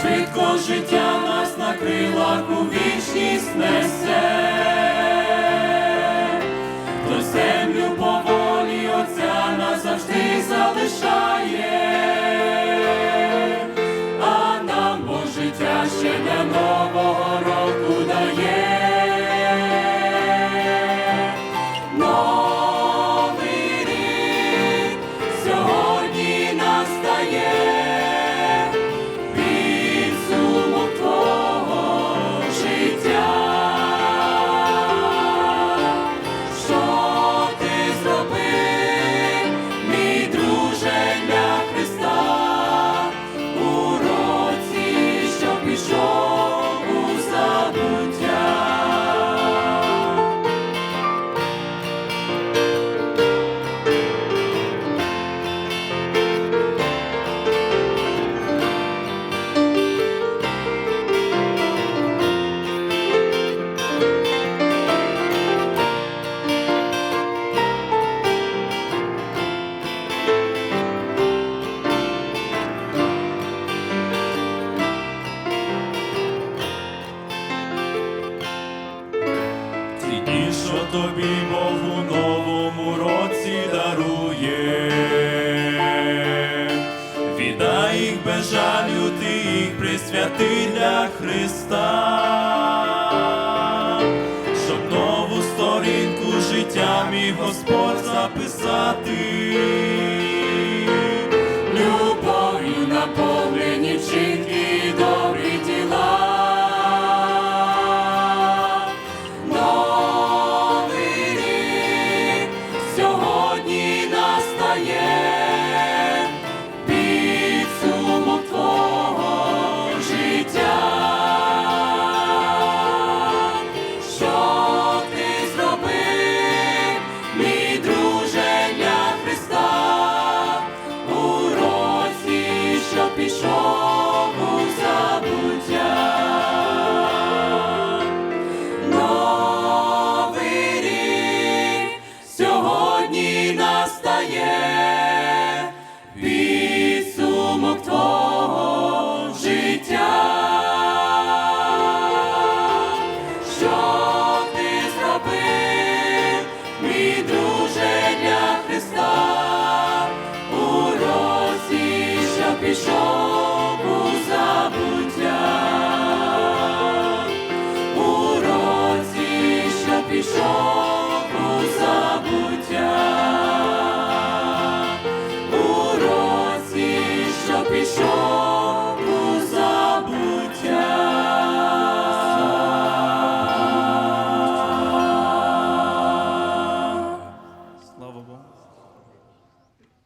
Швидко життя нас на у вічність несе, то землю поволі Отця назавжди залишає, а нам бо життя ще дано. Тобі Бог у новому році дарує, віддай їх без жалю, ти їх присвяти для Христа, щоб нову сторінку життя мій Господь записати. Твого життя. Що ти зробив, мій друже Христа? у році, що пішов забуття, у році, що пішов.